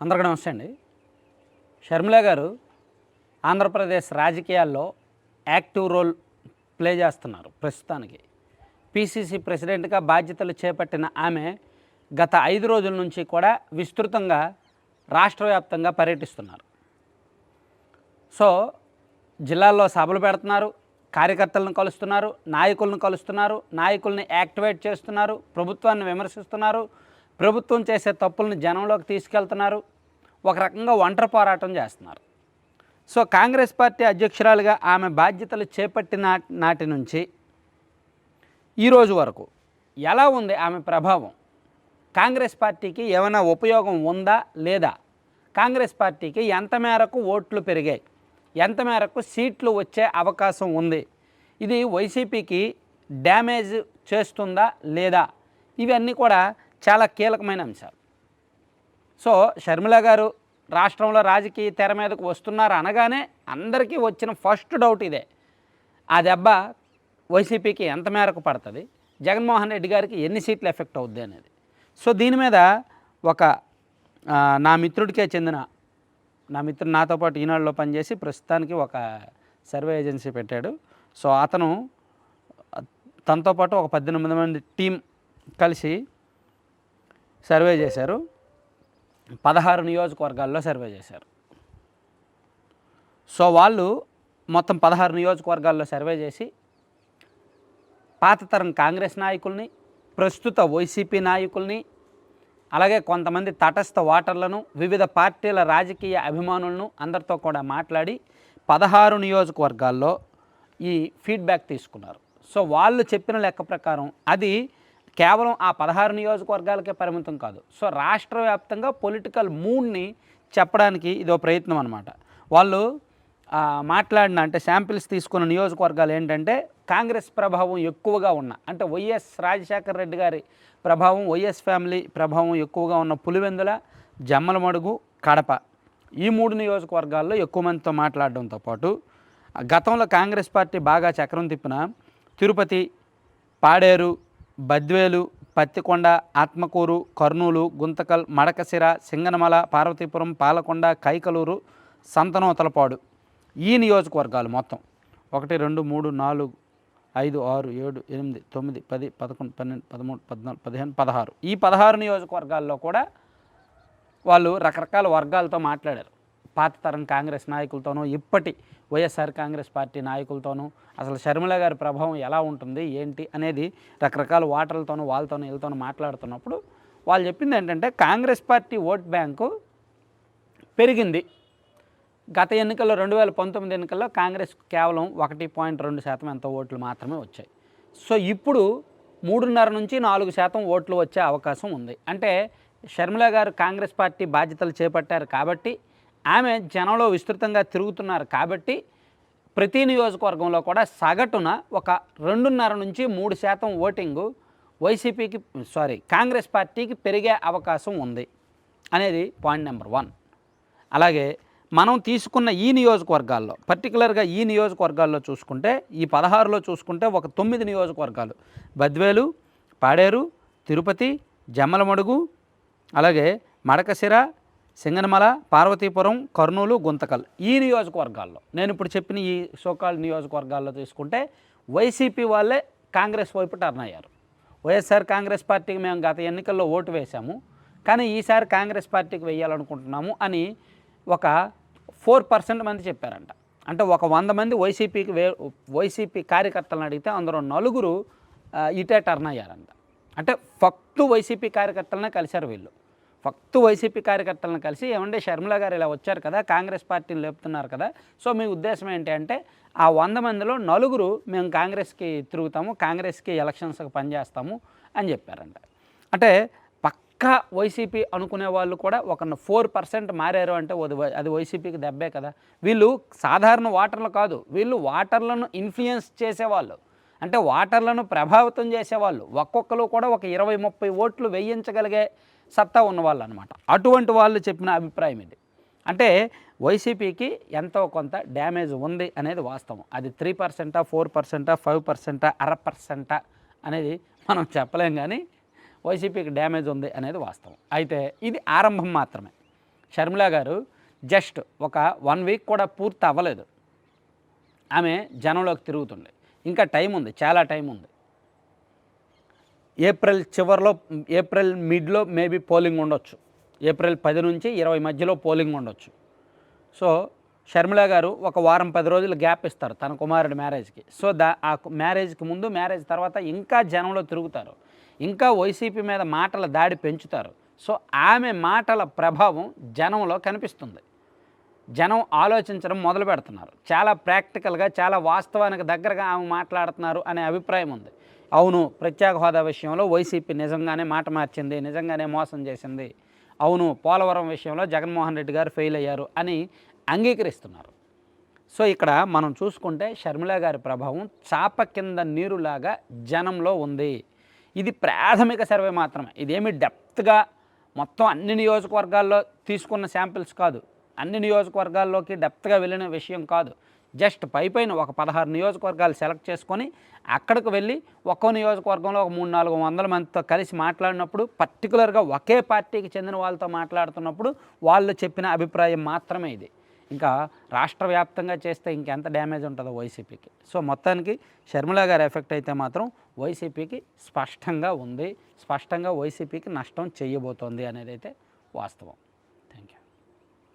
అందరికీ నమస్తే అండి. షర్మిల గారు ఆంధ్రప్రదేశ్ రాజకీయాల్లో యాక్టివ్ రోల్ ప్లే చేస్తున్నారు ప్రస్తుతానికి. పిసిసి ప్రెసిడెంట్గా బాధ్యతలు చేపట్టిన ఆమె గత ఐదు రోజుల నుంచి కూడా విస్తృతంగా రాష్ట్ర వ్యాప్తంగా పర్యటిస్తున్నారు. సో జిల్లాల్లో సభలు పెడుతున్నారు కార్యకర్తలను కలుస్తున్నారు నాయకులను కలుస్తున్నారు నాయకుల్ని యాక్టివేట్ చేస్తున్నారు ప్రభుత్వాన్ని విమర్శిస్తున్నారు ప్రభుత్వం చేసే తప్పులను జనంలోకి తీసుకెళ్తున్నారు. ఒక రకంగా ఒంటరి పోరాటం చేస్తున్నారు. సో కాంగ్రెస్ పార్టీ అధ్యక్షురాలుగా ఆమె బాధ్యతలు చేపట్టిన నాటి నుంచి ఈరోజు వరకు ఎలా ఉంది ఆమె ప్రభావం? కాంగ్రెస్ పార్టీకి ఏమైనా ఉపయోగం ఉందా లేదా? కాంగ్రెస్ పార్టీకి ఎంత మేరకు ఓట్లు పెరిగాయి? ఎంత మేరకు సీట్లు వచ్చే అవకాశం ఉంది? ఇది వైసీపీకి డ్యామేజ్ చేస్తుందా లేదా? ఇవన్నీ కూడా చాలా కీలకమైన అంశాలు. సో షర్మిల గారు రాష్ట్రంలో రాజకీయ తెర మీదకు వస్తున్నారు అనగానే అందరికీ వచ్చిన ఫస్ట్ డౌట్ ఇదే. ఆ దెబ్బ వైసీపీకి ఎంత మేరకు పడుతుంది? జగన్మోహన్ రెడ్డి గారికి ఎన్ని సీట్లు ఎఫెక్ట్ అవుద్ది అనేది. సో దీని మీద ఒక నా మిత్రుడికే చెందిన నా మిత్రుడు నాతో పాటు ఈనాడులో పనిచేసి ప్రస్తుతానికి ఒక సర్వే ఏజెన్సీ పెట్టాడు. సో అతను తనతో పాటు ఒక పద్దెనిమిది మంది టీం కలిసి సర్వే చేశారు. పదహారు నియోజకవర్గాల్లో సర్వే చేశారు. సో వాళ్ళు మొత్తం పదహారు నియోజకవర్గాల్లో సర్వే చేసి పాతతరం కాంగ్రెస్ నాయకుల్ని ప్రస్తుత వైసీపీ నాయకుల్ని అలాగే కొంతమంది తటస్థ ఓటర్లను వివిధ పార్టీల రాజకీయ అభిమానులను అందరితో కూడా మాట్లాడి పదహారు నియోజకవర్గాల్లో ఈ ఫీడ్బ్యాక్ తీసుకున్నారు. సో వాళ్ళు చెప్పిన లెక్క ప్రకారం అది కేవలం ఆ పదహారు నియోజకవర్గాలకే పరిమితం కాదు. సో రాష్ట్ర వ్యాప్తంగా పొలిటికల్ మూడ్ని చెప్పడానికి ఇదో ప్రయత్నం అనమాట వాళ్ళు మాట్లాడిన అంటే శాంపిల్స్ తీసుకున్న నియోజకవర్గాలు ఏంటంటే కాంగ్రెస్ ప్రభావం ఎక్కువగా ఉన్న అంటే వైఎస్ రాజశేఖర రెడ్డి గారి ప్రభావం వైఎస్ ఫ్యామిలీ ప్రభావం ఎక్కువగా ఉన్న పులివెందుల జమ్మలమడుగు కడప ఈ మూడు నియోజకవర్గాల్లో ఎక్కువ మందితో మాట్లాడడంతో పాటు గతంలో కాంగ్రెస్ పార్టీ బాగా చక్రం తిప్పిన తిరుపతి పాడేరు బద్వేలు పత్తికొండ ఆత్మకూరు కర్నూలు గుంతకల్ మడకసిర సింగనమల పార్వతీపురం పాలకొండ కైకలూరు సంతనోతలపాడు. ఈ నియోజకవర్గాలు మొత్తం ఒకటి రెండు మూడు నాలుగు ఐదు ఆరు ఏడు ఎనిమిది తొమ్మిది పది పదకొండు పన్నెండు పదమూడు పద్నాలుగు పదిహేను పదహారు. ఈ పదహారు నియోజకవర్గాల్లో కూడా వాళ్ళు రకరకాల వర్గాలతో మాట్లాడారు. పాత తరం కాంగ్రెస్ నాయకులతోనూ ఇప్పటి వైఎస్ఆర్ కాంగ్రెస్ పార్టీ నాయకులతోనూ అసలు షర్మిల గారి ప్రభావం ఎలా ఉంటుంది ఏంటి అనేది రకరకాల ఓటర్లతోనూ వాళ్ళతోనూ వీళ్ళతోనూ మాట్లాడుతున్నప్పుడు వాళ్ళు చెప్పింది ఏంటంటే కాంగ్రెస్ పార్టీ ఓట్ బ్యాంకు పెరిగింది. గత ఎన్నికల్లో రెండు వేల పంతొమ్మిది ఎన్నికల్లో కాంగ్రెస్ కేవలం ఒకటి పాయింట్ రెండు శాతం ఎంత ఓట్లు మాత్రమే వచ్చాయి. సో ఇప్పుడు మూడున్నర నుంచి నాలుగు శాతం ఓట్లు వచ్చే అవకాశం ఉంది. అంటే షర్మిల గారు కాంగ్రెస్ పార్టీ బాధ్యతలు చేపట్టారు కాబట్టి ఆమె జనంలో విస్తృతంగా తిరుగుతున్నారు కాబట్టి ప్రతి నియోజకవర్గంలో కూడా సగటున ఒక రెండున్నర నుంచి మూడు శాతం ఓటింగు వైసీపీకి సారీ కాంగ్రెస్ పార్టీకి పెరిగే అవకాశం ఉంది అనేది పాయింట్ నెంబర్ వన్. అలాగే మనం తీసుకున్న ఈ నియోజకవర్గాల్లో పర్టికులర్గా ఈ నియోజకవర్గాల్లో చూసుకుంటే ఈ పదహారులో చూసుకుంటే ఒక తొమ్మిది నియోజకవర్గాలు. బద్వేలు పాడేరు తిరుపతి జమ్మలమడుగు అలాగే మడకశిర సింగనమల పార్వతీపురం కర్నూలు గుంతకల్ ఈ నియోజకవర్గాల్లో. నేను ఇప్పుడు చెప్పిన ఈ సోకాల్ నియోజకవర్గాల్లో తీసుకుంటే వైసీపీ వాళ్ళే కాంగ్రెస్ వైపు టర్న్ అయ్యారు. వైఎస్ఆర్ కాంగ్రెస్ పార్టీకి మేము గత ఎన్నికల్లో ఓటు వేశాము. కానీ ఈసారి కాంగ్రెస్ పార్టీకి వేయాలనుకుంటున్నాము అని ఒక ఫోర్ పర్సెంట్ మంది చెప్పారంట. అంటే ఒక వంద మంది వైసీపీకి వే వైసీపీ కార్యకర్తలను అడిగితే అందులో నలుగురు ఇటే టర్న్ అయ్యారంట. అంటే ఫక్తు వైసీపీ కార్యకర్తలనే కలిశారు వీళ్ళు. ఫక్తు వైసీపీ కార్యకర్తలను కలిసి ఏమంటే షర్మిల గారు ఇలా వచ్చారు కదా కాంగ్రెస్ పార్టీని లేపుతున్నారు కదా. సో మీ ఉద్దేశం ఏంటి అంటే ఆ వంద మందిలో నలుగురు మేము కాంగ్రెస్కి తిరుగుతాము కాంగ్రెస్కి ఎలక్షన్స్కి పనిచేస్తాము అని చెప్పారంట. అంటే పక్కా వైసీపీ అనుకునే వాళ్ళు కూడా ఒక ఫోర్ పర్సెంట్ మారారు అంటే అది వై- అది వైసీపీకి దెబ్బే కదా. వీళ్ళు సాధారణ ఓటర్లు కాదు వీళ్ళు ఓటర్లను ఇన్ఫ్లుయెన్స్ చేసేవాళ్ళు. అంటే ఓటర్లను ప్రభావితం చేసేవాళ్ళు. ఒక్కొక్కరు కూడా ఒక ఇరవై ముప్పై ఓట్లు వేయించగలిగే సత్తా ఉన్నవాళ్ళు అనమాట అటువంటి వాళ్ళు చెప్పిన అభిప్రాయం ఇది. అంటే వైసీపీకి ఎంతో కొంత డ్యామేజ్ ఉంది అనేది వాస్తవం. అది త్రీ పర్సెంటా ఫోర్ పర్సెంటా ఫైవ్ పర్సెంటా అర పర్సెంటా అనేది మనం చెప్పలేం కానీ వైసీపీకి డ్యామేజ్ ఉంది అనేది వాస్తవం. అయితే ఇది ఆరంభం మాత్రమే. షర్మిల గారు జస్ట్ ఒక వన్ వీక్ కూడా పూర్తి అవ్వలేదు ఆమె జనంలోకి తిరుగుతుంది ఇంకా టైం ఉంది చాలా టైం ఉంది. ఏప్రిల్ చివరిలో ఏప్రిల్ మిడ్లో మేబీ పోలింగ్ ఉండొచ్చు. ఏప్రిల్ పది నుంచి ఇరవై మధ్యలో పోలింగ్ ఉండొచ్చు. సో షర్మిల గారు ఒక వారం పది రోజులు గ్యాప్ ఇస్తారు తన కుమారుడి మ్యారేజ్కి. సో దా ఆ మ్యారేజ్కి ముందు మ్యారేజ్ తర్వాత ఇంకా జనంలో తిరుగుతారు. ఇంకా వైసీపీ మీద మాటల దాడి పెంచుతారు. సో ఆమె మాటల ప్రభావం జనంలో కనిపిస్తుంది. జనం ఆలోచించడం మొదలు పెడుతున్నారు. చాలా ప్రాక్టికల్గా చాలా వాస్తవానికి దగ్గరగా ఆమె మాట్లాడుతున్నారు అనే అభిప్రాయం ఉంది. అవును ప్రత్యేక హోదా విషయంలో వైసీపీ నిజంగానే మాట మార్చింది నిజంగానే మోసం చేసింది. అవును పోలవరం విషయంలో జగన్మోహన్ రెడ్డి గారు ఫెయిల్ అయ్యారు అని అంగీకరిస్తున్నారు. సో ఇక్కడ మనం చూసుకుంటే షర్మిల గారి ప్రభావం చాప కింద నీరులాగా జనంలో ఉంది. ఇది ప్రాథమిక సర్వే మాత్రమే. ఇదేమి డెప్త్గా మొత్తం అన్ని నియోజకవర్గాల్లో తీసుకున్న శాంపిల్స్ కాదు. అన్ని నియోజకవర్గాల్లోకి డెప్త్గా వెళ్ళిన విషయం కాదు. జస్ట్ పై పైన ఒక పదహారు నియోజకవర్గాలు సెలెక్ట్ చేసుకొని అక్కడికి వెళ్ళి ఒక్కో నియోజకవర్గంలో ఒక మూడు నాలుగు వందల మందితో కలిసి మాట్లాడినప్పుడు పర్టికులర్గా ఒకే పార్టీకి చెందిన వాళ్ళతో మాట్లాడుతున్నప్పుడు వాళ్ళు చెప్పిన అభిప్రాయం మాత్రమే ఇది. ఇంకా రాష్ట్ర వ్యాప్తంగా చేస్తే ఇంకెంత డ్యామేజ్ ఉంటుందో వైసీపీకి. సో మొత్తానికి షర్మిల గారి ఎఫెక్ట్ అయితే మాత్రం వైసీపీకి స్పష్టంగా ఉంది. స్పష్టంగా వైసీపీకి నష్టం చేయబోతోంది అనేది అయితే వాస్తవం.